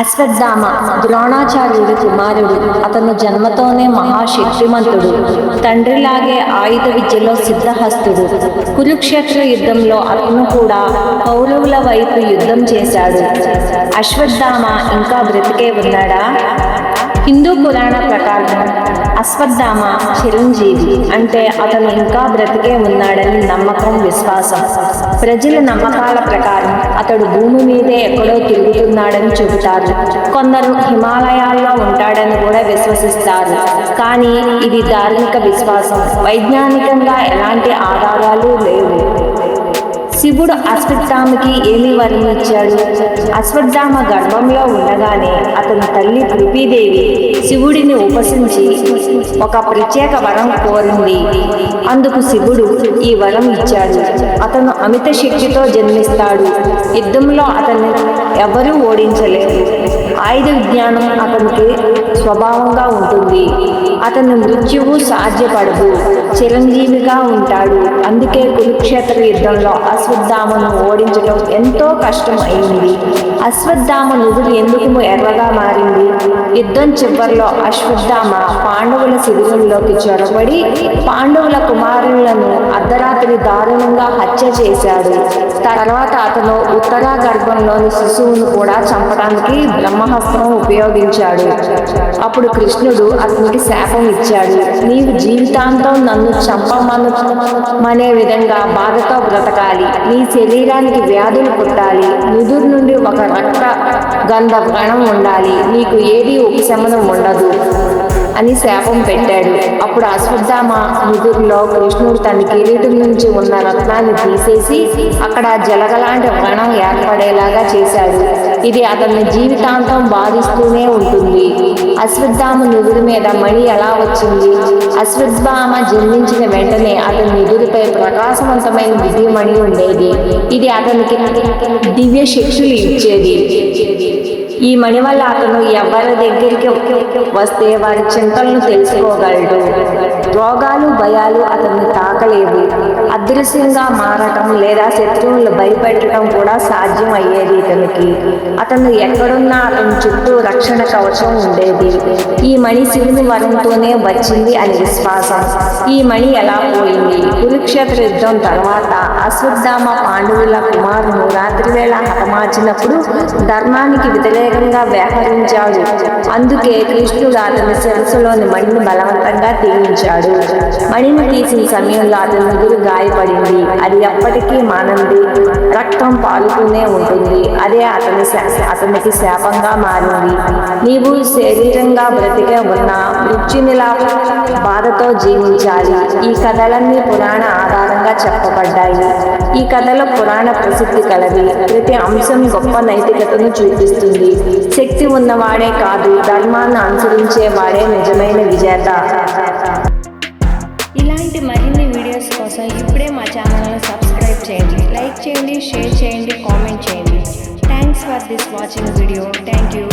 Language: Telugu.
అశ్వత్థామ ద్రోణాచార్యుడి కుమారుడు. అతను జన్మతోనే మహాశక్తిమంతుడు. తండ్రిలాగే ఆయుధ విద్యలో సిద్ధహస్తుడు. కురుక్షేత్ర యుద్ధంలో అతను కూడా కౌరవుల వైపు యుద్ధం చేశాడు. అశ్వత్థామ ఇంకా బ్రతికే ఉన్నాడా? హిందూ పురాణ ప్రకారం అశ్వత్థామ చిరంజీవి అంటే అతను ఇంకా బ్రతికే ఉన్నాడని నమ్మకం విశ్వాసం. ప్రజల నమ్మకాల ప్రకారం అతడు భూమి మీదే ఎక్కడో తిరుగుతున్నాడని చెబుతారు. కొందరు హిమాలయాల్లో ఉంటాడని కూడా విశ్వసిస్తారు. కానీ ఇది ధార్మిక విశ్వాసం. వైజ్ఞానికంగా ఎలాంటి ఆధారాలు లేవు. శివుడు అశ్వత్థామకి ఏమి వరం ఇచ్చాడు అశ్వత్థామ గర్భంలో ఉండగానే అతని తల్లి పృథ్వీదేవి శివుడిని ఉపసించి ఒక ప్రత్యేక వరం కోరింది. అందుకు శివుడు ఈ వరం ఇచ్చాడు. అతను అమిత శక్తితో జన్మిస్తాడు. యుద్ధంలో అతన్ని ఎవరూ ఓడించలేరు ఆయుధ విజ్ఞానం అతనికి స్వభావంగా ఉంటుంది. అతని మృత్యువు సాధ్యపడదు. చిరంజీవిగా ఉంటాడు. అందుకే కురుక్షేత్ర యుద్ధంలో అశ్వత్థామను ఓడించడం ఎంతో కష్టం అయింది అశ్వత్థామ నుదురు ఎందుకు ఎర్రగా మారింది? యుద్ధం చివరిలో అశ్వత్థామ పాండవుల శిబిరంలోకి చొరబడి పాండవుల కుమారులను అర్ధరాత్రి దారుణంగా హత్య చేశాడు. తర్వాత అతను ఉత్తరా గర్భంలోని శిశువును కూడా చంపడానికి బ్రహ్మహస్త్రం ఉపయోగించాడు. అప్పుడు కృష్ణుడు అతనికి శాపం ఇచ్చాడు. నీవు జీవితాంతం నన్ను చంపమను అనే విధంగా బాధతో బ్రతకాలి. నీ శరీరానికి వ్యాధులు పుట్టాలి. నుదురు నుండి ఒక రక్త గంధ వ్రణం ఉండాలి. నీకు ఏది ఉపశమనం ఉండదు. అని శాపం పెట్టాడు. అప్పుడు అశ్వత్థామ నుదురులో కృష్ణుడు తన కిరీటం నుంచి ఉన్న రత్నాన్ని తీసేసి అక్కడ జలగలాంటి వనం ఏర్పడేలాగా చేశాడు. ఇది అతన్ని జీవితాంతం బాధిస్తూనే ఉంటుంది. అశ్వత్థామ నుదురు మీద మణి ఎలా వచ్చింది? అశ్వత్థామ జన్మించిన వెంటనే అతని నుదురుపై ప్రకాశవంతమైన దివ్యమణి ఉండేది. ఇది అతనికి దివ్య శక్తులు ఇచ్చేది. ఈ మణి వల్ల అతను ఎవరి దగ్గరికి వస్తే వారి చింతలను తెలుసుకోగలడు. రోగాలు భయాలు అతన్ని తాకలేవు. అదృశ్యంగా మారటం లేదా శత్రువులు భయపెట్టడం కూడా సాధ్యం అయ్యేది ఇతనికి. అతను ఎక్కడున్నా అతని చుట్టూ రక్షణ కవచం ఉండేది. ఈ మణి శివుని వరంతోనే వచ్చింది అని విశ్వాసం. ఈ మణి ఎలా పోయింది? కురుక్షేత్ర యుద్ధం తర్వాత అశ్వత్థామ పాండవుల కుమారును రాత్రివేళ హతమార్చినప్పుడు ధర్మానికి స్థిరంగా వ్యవహరించాడు అందుకే కృష్ణుడు అతని శిరస్సులోని మణిని బలవంతంగా తీయించాడు. మణిని తీసిన సమయంలో అతని ముగ్గురు గాయపడింది. అది ఎప్పటికీ మానంది. రక్తం పాలుతూనే ఉంటుంది. అదే అతని శా- అతనికి శాపంగా మారింది. నీవు శరీరంగా బ్రతికే ఉన్న మృత్యునిలా బాధతో జీవించాలి. ఈ కథలన్నీ పురాణ ఆధారంగా చెప్పబడ్డాయి. ఈ కథలో పురాణ ప్రసిద్ధి కలవి. ప్రతి అంశం గొప్ప నైతికతను చూపిస్తుంది. శక్తి ఉన్నవాడే కాదు ధర్మాన్ని అనుసరించేవాడే నిజమైన విజేత. కోసం ఇప్పుడే మా ఛానల్ని సబ్స్క్రైబ్ చేయండి. లైక్ చేయండి షేర్ చేయండి కామెంట్ చేయండి. Thanks for this watching video thank you